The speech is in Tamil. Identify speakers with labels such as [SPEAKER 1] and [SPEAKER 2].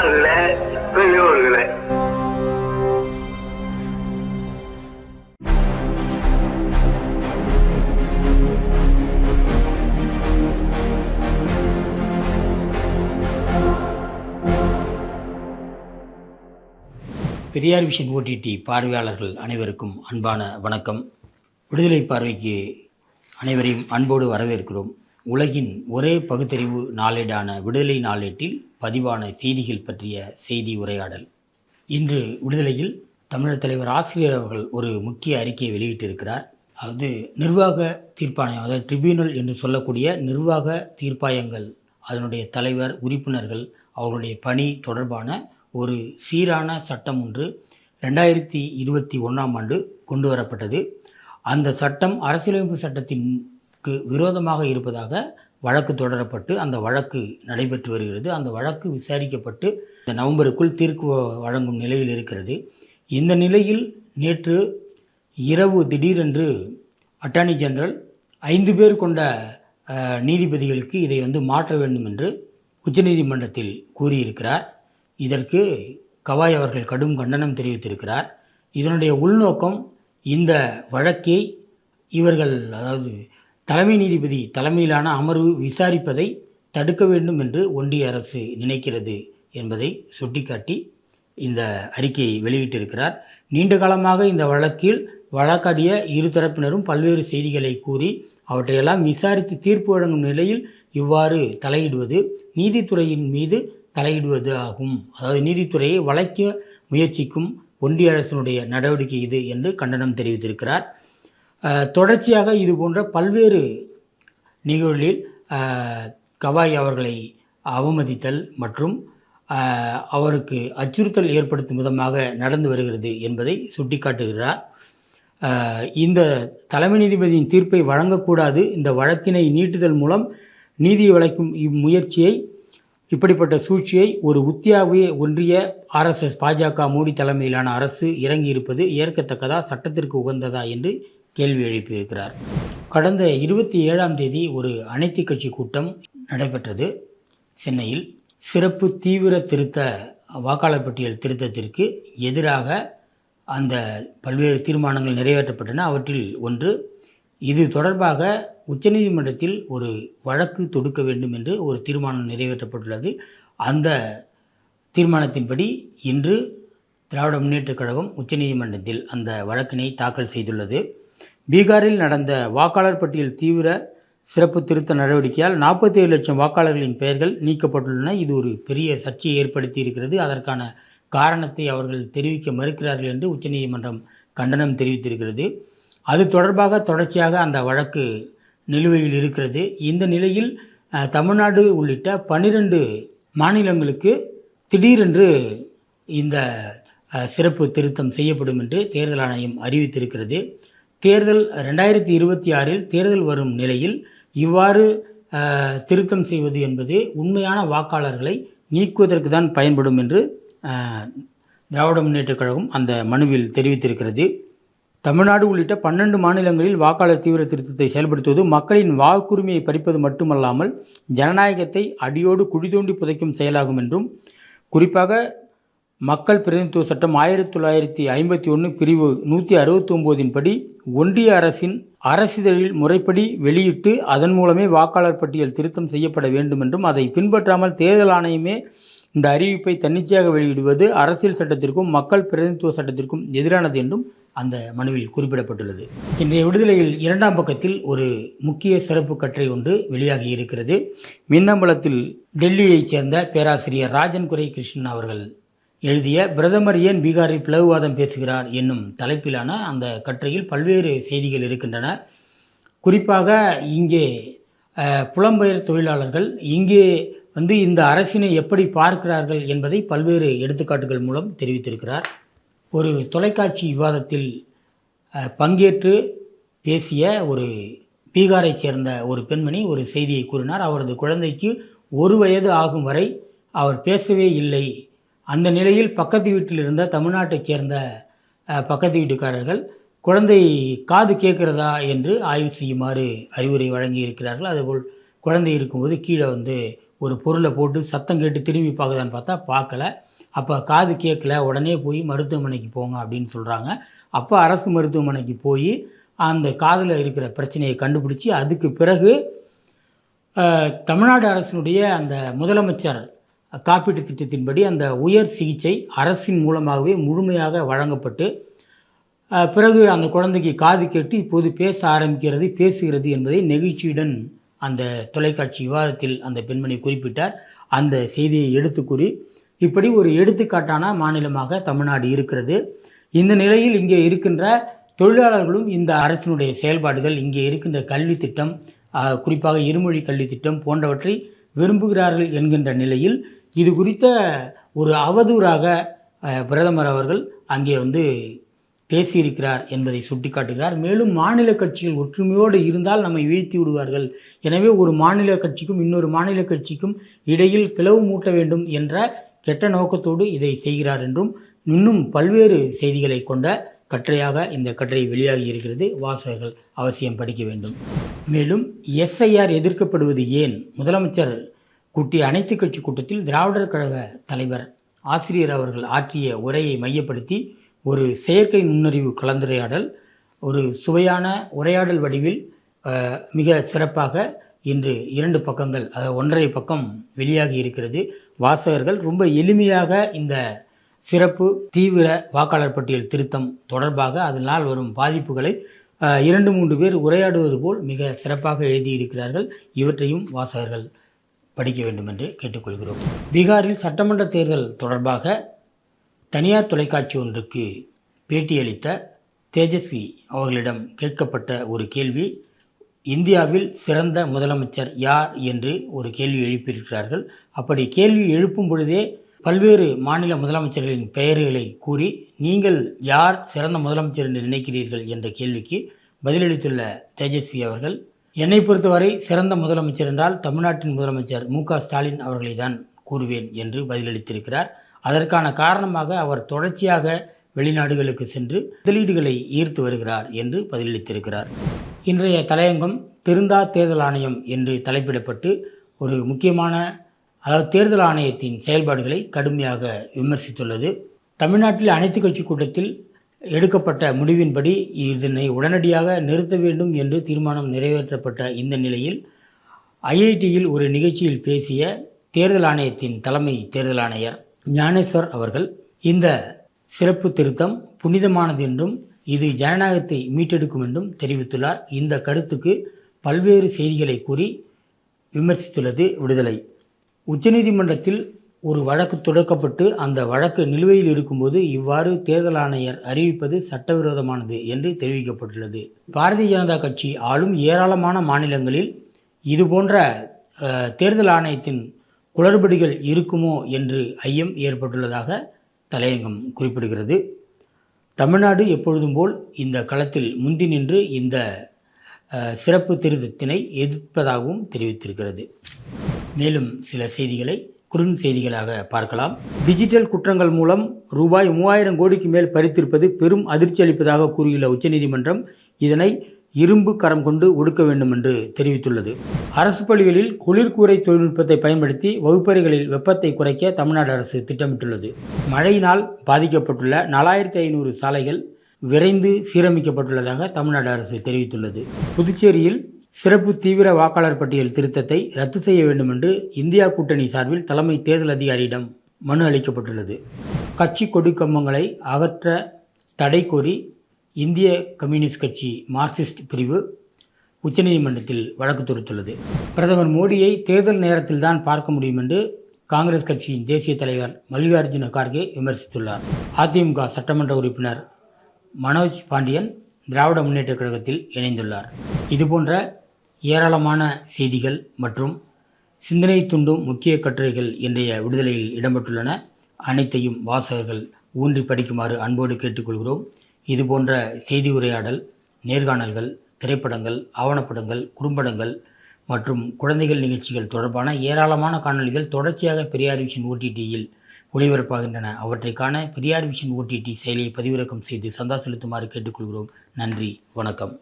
[SPEAKER 1] அன்பார்ந்த பெரியோர்களே.
[SPEAKER 2] பெரியார் விஷன் ஓடிடி பார்வையாளர்கள் அனைவருக்கும் அன்பான வணக்கம். விடுதலை பார்வைக்கு அனைவரையும் அன்போடு வரவேற்கிறோம். உலகின் ஒரே பகுத்தறிவு நாளேடான விடுதலை நாளேட்டில் பதிவான செய்திகள் பற்றிய செய்தி உரையாடல். இன்று விடுதலையில் தமிழர் தலைவர் ஆசிரியர் அவர்கள் ஒரு முக்கிய அறிக்கையை வெளியிட்டிருக்கிறார். அது நிர்வாக தீர்ப்பாயம் அதாவது ட்ரிபியூனல் என்று சொல்லக்கூடிய நிர்வாக தீர்ப்பாயங்கள் அதனுடைய தலைவர் உறுப்பினர்கள் அவர்களுடைய பணி தொடர்பான ஒரு சீரான சட்டம் ஒன்று ரெண்டாயிரத்தி இருபத்தி ஒன்றாம் ஆண்டு கொண்டு வரப்பட்டது. அந்த சட்டம் அரசியலமைப்பு சட்டத்திற்கு விரோதமாக இருப்பதாக வழக்கு தொடரப்பட்டு அந்த வழக்கு நடைபெற்று வருகிறது. அந்த வழக்கு விசாரிக்கப்பட்டு இந்த நவம்பருக்குள் தீர்ப்பு வழங்கும் நிலையில் இருக்கிறது. இந்த நிலையில் நேற்று இரவு திடீரென்று அட்டார்னி ஜெனரல் ஐந்து பேர் கொண்ட நீதிபதிகளுக்கு இதை வந்து மாற்ற வேண்டும் என்று உச்சநீதிமன்றத்தில் கூறியிருக்கிறார். இதற்கு கவாய் அவர்கள் கடும் கண்டனம் தெரிவித்திருக்கிறார். இதனுடைய உள்நோக்கம் இந்த வழக்கை இவர்கள் அதாவது தலைமை நீதிபதி தலைமையிலான அமர்வு விசாரிப்பதை தடுக்க வேண்டும் என்று ஒன்றிய அரசு நினைக்கிறது என்பதை சுட்டிக்காட்டி இந்த அறிக்கையை வெளியிட்டிருக்கிறார். நீண்ட காலமாக இந்த வழக்கில் வழக்காடிய இரு தரப்பினரும் பல்வேறு செய்திகளை கூறி அவற்றையெல்லாம் விசாரித்து தீர்ப்பு வழங்கும் நிலையில் இவ்வாறு தலையிடுவது நீதித்துறையின் மீது தலையிடுவது ஆகும். அதாவது நீதித்துறையை வளைக்க முயற்சிக்கும் ஒன்றிய அரசினுடைய நடவடிக்கை இது என்று கண்டனம் தெரிவித்திருக்கிறார். தொடர்ச்சியாக இது போன்ற பல்வேறு நிகழ்வுகளில் கவாய் அவர்களை அவமதித்தல் மற்றும் அவருக்கு அச்சுறுத்தல் ஏற்படுத்தும் விதமாக நடந்து வருகிறது என்பதை சுட்டிக்காட்டுகிறார். இந்த தலைமை நீதிபதியின் தீர்ப்பை வழங்கக்கூடாது. இந்த வழக்கினை நீட்டுதல் மூலம் நீதியை வளைக்கும் இம்முயற்சியை இப்படிப்பட்ட சூழ்ச்சியை ஒரு உத்தியாவிய ஒன்றிய ஆர்எஸ்எஸ் பாஜக மோடி தலைமையிலான அரசு இறங்கியிருப்பது ஏற்கத்தக்கதா சட்டத்திற்கு உகந்ததா என்று கேள்வி எழுப்பியிருக்கிறார் கடந்த இருபத்தி ஏழாம் தேதி ஒரு அனைத்து கட்சி கூட்டம் நடைபெற்றது. சென்னையில் சிறப்பு தீவிர திருத்த வாக்காளர் பட்டியல் திருத்தத்திற்கு எதிராக அந்த பல்வேறு தீர்மானங்கள் நிறைவேற்றப்பட்டன. அவற்றில் ஒன்று இது தொடர்பாக உச்சநீதிமன்றத்தில் ஒரு வழக்கு தொடுக்க வேண்டும் என்று ஒரு தீர்மானம் நிறைவேற்றப்பட்டுள்ளது. அந்த தீர்மானத்தின்படி இன்று திராவிட முன்னேற்றக் கழகம் உச்சநீதிமன்றத்தில் அந்த வழக்கினை தாக்கல் செய்துள்ளது. பீகாரில் நடந்த வாக்காளர் பட்டியல் தீவிர சிறப்பு திருத்த நடவடிக்கையால் 47 லட்சம் வாக்காளர்களின் பெயர்கள் நீக்கப்பட்டுள்ளன. இது ஒரு பெரிய சர்ச்சையை ஏற்படுத்தி இருக்கிறது அதற்கான காரணத்தை அவர்கள் தெரிவிக்க மறுக்கிறார்கள் என்று உச்சநீதிமன்றம் கண்டனம் தெரிவித்திருக்கிறது. அது தொடர்பாக தொடர்ச்சியாக அந்த வழக்கு நிலுவையில் இருக்கிறது. இந்த நிலையில் தமிழ்நாடு உள்ளிட்ட பன்னிரண்டு மாநிலங்களுக்கு திடீரென்று இந்த சிறப்பு திருத்தம் செய்யப்படும் என்று தேர்தல் ஆணையம் அறிவித்திருக்கிறது. தேர்தல் ரெண்டாயிரத்தி இருபத்தி ஆறில் தேர்தல் வரும் நிலையில் இவ்வாறு திருத்தம் செய்வது என்பது உண்மையான வாக்காளர்களை நீக்குவதற்கு தான் பயன்படும் என்று திராவிட முன்னேற்றக் கழகம் அந்த மனுவில் தெரிவித்திருக்கிறது. தமிழ்நாடு உள்ளிட்ட பன்னெண்டு மாநிலங்களில் வாக்காளர் தீவிர திருத்தத்தை செயல்படுத்துவது மக்களின் வாக்குரிமையை பறிப்பது மட்டுமல்லாமல் ஜனநாயகத்தை அடியோடு குழிதோண்டி புதைக்கும் செயலாகும் என்றும் குறிப்பாக மக்கள் பிரதிநிதித்துவ சட்டம் ஆயிரத்தி தொள்ளாயிரத்தி ஐம்பத்தி ஒன்று பிரிவு நூற்றி அறுபத்தி ஒம்போதின் படி ஒன்றிய அரசின் அரசிதழில் முறைப்படி வெளியிட்டு அதன் மூலமே வாக்காளர் பட்டியல் திருத்தம் செய்யப்பட வேண்டும் என்றும் அதை பின்பற்றாமல் தேர்தல் ஆணையமே இந்த அறிவிப்பை தன்னிச்சையாக வெளியிடுவது அரசியல் சட்டத்திற்கும் மக்கள் பிரதிநிதித்துவ சட்டத்திற்கும் எதிரானது என்றும் அந்த மனுவில் குறிப்பிடப்பட்டுள்ளது. இன்றைய விடுதலையில் இரண்டாம் பக்கத்தில் ஒரு முக்கிய சிறப்பு கட்டுரை ஒன்று வெளியாகி இருக்கிறது. மின்னம்பலத்தில் டெல்லியைச் சேர்ந்த பேராசிரியர் ராஜன்குரை கிருஷ்ணன் அவர்கள் எழுதிய பிரதமர் ஏன் பீகாரில் பிளவுவாதம் பேசுகிறார் என்னும் தலைப்பிலான அந்த கட்டுரையில் பல்வேறு செய்திகள் இருக்கின்றன. குறிப்பாக இங்கே புலம்பெயர் தொழிலாளர்கள் இங்கே வந்து இந்த அரசினை எப்படி பார்க்கிறார்கள் என்பதை பல்வேறு எடுத்துக்காட்டுகள் மூலம் தெரிவித்திருக்கிறார். ஒரு தொலைக்காட்சி விவாதத்தில் பங்கேற்று பேசிய ஒரு பீகாரைச் சேர்ந்த ஒரு பெண்மணி ஒரு செய்தியை கூறினார். அவரது குழந்தைக்கு ஒரு வயது ஆகும் வரை அவர் பேசவே இல்லை அந்த நிலையில் பக்கத்து வீட்டில் இருந்த தமிழ்நாட்டைச் சேர்ந்த பக்கத்து வீட்டுக்காரர்கள் குழந்தை காது கேட்கிறதா? என்று ஆய்வு செய்யுமாறு அறிவுரை வழங்கி இருக்கிறார்கள் அதுபோல் குழந்தை இருக்கும்போது கீழே வந்து ஒரு பொருளை போட்டு சத்தம் கேட்டு திரும்பி பார்க்குதான்னு பார்த்தா பார்க்கல. அப்போ காது கேட்கல உடனே போய் மருத்துவமனைக்கு போங்க அப்படின்னு சொல்கிறாங்க அப்போ அரசு மருத்துவமனைக்கு போய் அந்த காதில் இருக்கிற பிரச்சனையை கண்டுபிடிச்சி அதுக்கு பிறகு தமிழ்நாடு அரசினுடைய அந்த முதலமைச்சர் காப்பீட்டு திட்டத்தின்படி அந்த உயர் சிகிச்சை அரசின் மூலமாகவே முழுமையாக வழங்கப்பட்டு பிறகு அந்த குழந்தைக்கு காது கேட்டு இப்போது பேச ஆரம்பிக்கிறது பேசுகிறது என்பதை நெகிழ்ச்சியுடன் அந்த தொலைக்காட்சி விவாதத்தில் அந்த பெண்மணி குறிப்பிட்டார். அந்த செய்தியை எடுத்து கூறி இப்படி ஒரு எடுத்துக்காட்டான மாநிலமாக தமிழ்நாடு இருக்கிறது. இந்த நிலையில் இங்கே இருக்கின்ற தொழிலாளர்களும் இந்த அரசினுடைய செயல்பாடுகள் இங்கே இருக்கின்ற கல்வி திட்டம் குறிப்பாக இருமொழி கல்வி திட்டம் போன்றவற்றை விரும்புகிறார்கள் என்கின்ற நிலையில் இது குறித்த ஒரு அவதூறாக பிரதமர் அவர்கள் அங்கே வந்து பேசியிருக்கிறார் என்பதை சுட்டிக்காட்டுகிறார். மேலும் மாநில கட்சிகள் ஒற்றுமையோடு இருந்தால் நம்மை வீழ்த்தி விடுவார்கள். எனவே ஒரு மாநில கட்சிக்கும் இன்னொரு மாநில கட்சிக்கும் இடையில் பிளவு மூட்ட வேண்டும் என்ற கெட்ட நோக்கத்தோடு இதை செய்கிறார் என்றும் இன்னும் பல்வேறு செய்திகளை கொண்ட கட்டுரையாக இந்த கட்டுரை வெளியாகி இருக்கிறது. வாசகர்கள் அவசியம் படிக்க வேண்டும். மேலும் எஸ்ஐஆர் எதிர்க்கப்படுவது ஏன்? முதலமைச்சர் கூட்டிய அனைத்து கட்சி கூட்டத்தில் திராவிடர் கழக தலைவர் ஆசிரியர் அவர்கள் ஆற்றிய உரையை மையப்படுத்தி ஒரு செயற்கை நுண்ணறிவு கலந்துரையாடல் ஒரு சுவையான உரையாடல் வடிவில் மிக சிறப்பாக இன்று இரண்டு பக்கங்கள் அதாவது ஒன்றரை பக்கம் வெளியாகி இருக்கிறது. வாசகர்கள் ரொம்ப எளிமையாக இந்த சிறப்பு தீவிர வாக்காளர் பட்டியல் திருத்தம் தொடர்பாக அதனால் வரும் பாதிப்புகளை இரண்டு மூன்று பேர் உரையாடுவது போல் மிக சிறப்பாக எழுதியிருக்கிறார்கள் இவற்றையும் வாசகர்கள். படிக்க வேண்டும் என்று கேட்டுக்கொள்கிறோம். பீகாரில் சட்டமன்ற தேர்தல் தொடர்பாக தனியார் தொலைக்காட்சி ஒன்றுக்கு பேட்டியளித்த தேஜஸ்வி அவர்களிடம் கேட்கப்பட்ட ஒரு கேள்வி இந்தியாவில் சிறந்த முதலமைச்சர் யார் என்று ஒரு கேள்வி எழுப்பியிருக்கிறார்கள். அப்படி கேள்வி எழுப்பும் பொழுதே பல்வேறு மாநில முதலமைச்சர்களின் பெயர்களை கூறி நீங்கள் யார் சிறந்த முதலமைச்சர் என்று நினைக்கிறீர்கள் என்ற கேள்விக்கு பதிலளித்துள்ள தேஜஸ்வி அவர்கள் என்னை பொறுத்தவரை சிறந்த முதலமைச்சர் என்றால் தமிழ்நாட்டின் முதலமைச்சர் மு க ஸ்டாலின் அவர்களை தான் கூறுவேன் என்று பதிலளித்திருக்கிறார். அதற்கான காரணமாக அவர் தொடர்ச்சியாக வெளிநாடுகளுக்கு சென்று முதலீடுகளை ஈர்த்து வருகிறார் என்று பதிலளித்திருக்கிறார். இன்றைய தலையங்கம் திருந்தா தேர்தல் ஆணையம் என்று தலைப்பிடப்பட்டு ஒரு முக்கியமான அதாவது தேர்தல் ஆணையத்தின் செயல்பாடுகளை கடுமையாக விமர்சித்துள்ளது. தமிழ்நாட்டில் அனைத்து கட்சி கூட்டத்தில் எடுக்கப்பட்ட முடிவின்படி இதனை உடனடியாக நிறுத்த வேண்டும் என்று தீர்மானம் நிறைவேற்றப்பட்ட இந்த நிலையில் ஐஐடியில் ஒரு நிகழ்ச்சியில் பேசிய தேர்தல் ஆணையத்தின் தலைமை தேர்தல் ஆணையர் ஞானேஸ்வர் அவர்கள் இந்த சிறப்பு திருத்தம் புனிதமானது என்றும் இது ஜனநாயகத்தை மீட்டெடுக்கும் என்றும் தெரிவித்துள்ளார். இந்த கருத்துக்கு பல்வேறு செய்திகளை கூறி விமர்சித்துள்ளது விடுதலை. உச்சநீதிமன்றத்தில் ஒரு வழக்கு தொடக்கப்பட்டு அந்த வழக்கு நிலுவையில் இருக்கும்போது இவ்வாறு தேர்தல் ஆணையர் அறிவிப்பது சட்டவிரோதமானது என்று தெரிவிக்கப்பட்டுள்ளது. பாரதிய ஜனதா கட்சி ஆளும் ஏராளமான மாநிலங்களில் இதுபோன்ற தேர்தல் ஆணையத்தின் குளறுபடிகள் இருக்குமோ என்று ஐயம் ஏற்பட்டுள்ளதாக தலையங்கம் குறிப்பிடுகிறது. தமிழ்நாடு எப்பொழுதும் போல் இந்த களத்தில் முந்தி நின்று இந்த சிறப்பு திருத்தத்தினை எதிர்ப்பதாகவும் தெரிவித்திருக்கிறது. மேலும் சில செய்திகளை குறும் செய்திகளாக பார்க்கலாம். டிஜிட்டல் குற்றங்கள் மூலம் ரூபாய் மூவாயிரம் கோடிக்கு மேல் பறித்திருப்பது பெரும் அதிர்ச்சி அளிப்பதாக கூறியுள்ள உச்சநீதிமன்றம் இதனை இரும்பு கரம் கொண்டு ஒடுக்க வேண்டும் என்று தெரிவித்துள்ளது. அரசு பள்ளிகளில் குளிர்கூரை தொழில்நுட்பத்தை பயன்படுத்தி வகுப்பறைகளில் வெப்பத்தை குறைக்க தமிழ்நாடு அரசு திட்டமிட்டுள்ளது. மழையினால் பாதிக்கப்பட்டுள்ள நாலாயிரத்தி ஐநூறு சாலைகள் விரைந்து சீரமைக்கப்பட்டுள்ளதாக தமிழ்நாடு அரசு தெரிவித்துள்ளது. புதுச்சேரியில் சிறப்பு தீவிர வாக்காளர் பட்டியல் திருத்தத்தை ரத்து செய்ய வேண்டும் என்று இந்தியா கூட்டணி சார்பில் தலைமை தேர்தல் அதிகாரியிடம் மனு அளிக்கப்பட்டுள்ளது. கட்சி கொடி அகற்ற தடை கோரி இந்திய கம்யூனிஸ்ட் கட்சி மார்க்சிஸ்ட் பிரிவு உச்சநீதிமன்றத்தில் வழக்கு தொடுத்துள்ளது. பிரதமர் மோடியை தேர்தல் நேரத்தில் தான் பார்க்க முடியும் என்று காங்கிரஸ் கட்சியின் தேசிய தலைவர் மல்லிகார்ஜுன கார்கே விமர்சித்துள்ளார். அதிமுக சட்டமன்ற உறுப்பினர் மனோஜ் பாண்டியன் திராவிட முன்னேற்றக் கழகத்தில் இணைந்துள்ளார். இதுபோன்ற ஏராளமான செய்திகள் மற்றும் சிந்தனை தூண்டும் முக்கிய கட்டுரைகள் இன்றைய விடுதலையில் இடம்பெற்றுள்ளன. அனைத்தையும் வாசகர்கள் ஊன்றி படிக்குமாறு அன்போடு கேட்டுக்கொள்கிறோம். இது போன்ற செய்தி உரையாடல் நேர்காணல்கள் திரைப்படங்கள் ஆவணப்படங்கள் குறும்படங்கள் மற்றும் குழந்தைகள் நிகழ்ச்சிகள் தொடர்பான ஏராளமான காணொளிகள் தொடர்ச்சியாக பெரியார் விஷன் ஓடிடியில் ஒளிபரப்பாகின்றன. அவற்றை காண பெரியார் விஷன் ஓடிடி செயலியை பதிவிறக்கம் செய்து சந்தா செலுத்துமாறு கேட்டுக்கொள்கிறோம். நன்றி வணக்கம்.